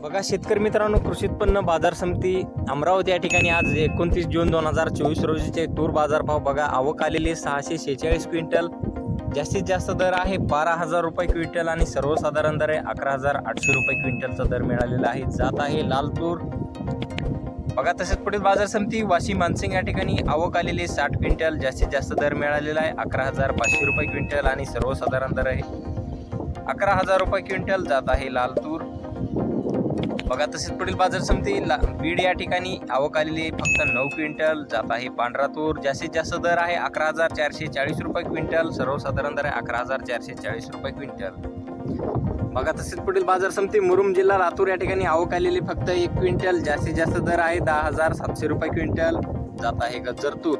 बघा शेतकरी मित्रांनो कृषी उत्पन्न बाजार समिती अमरावती या ठिकाणी आज एकोणतीस जून दोन हजार चोवीस रोजीचे तूर बाजारभाव बघा. आवक आलेली सहाशे शेहेचाळीस क्विंटल. जास्तीत जास्त दर आहे बारा हजार रुपये क्विंटल आणि सर्वसाधारण दर आहे अकरा हजार आठशे रुपये क्विंटलचा दर मिळालेला आहे. जात आहे लाल तूर. बघा तसेच पुढील बाजार समिती वाशी मानसिंग या ठिकाणी आवक आलेली साठ क्विंटल. जास्तीत जास्त दर मिळालेला आहे अकरा हजार पाचशे रुपये क्विंटल आणि सर्वसाधारण दर आहे अकरा हजार रुपये क्विंटल जात आहे लाल तूर. बघा तसेच पुढील बाजार समिती ला बीड या ठिकाणी आवक आलेली आहे. फक्त नऊ क्विंटल. जात आहे पांढरा तूर. जास्तीत जास्त दर आहे अकरा हजार चारशे चाळीस रुपये क्विंटल. सर्वसाधारण दर आहे अकरा हजार चारशे चाळीस रुपये क्विंटल. बघा तसेच पुढील बाजार समिती मुरुम जिल्हा लातूर या ठिकाणी आवक आलेली फक्त एक क्विंटल. जास्तीत जास्त दर आहे दहा हजार सातशे रुपये क्विंटल. जात आहे गजर तूर.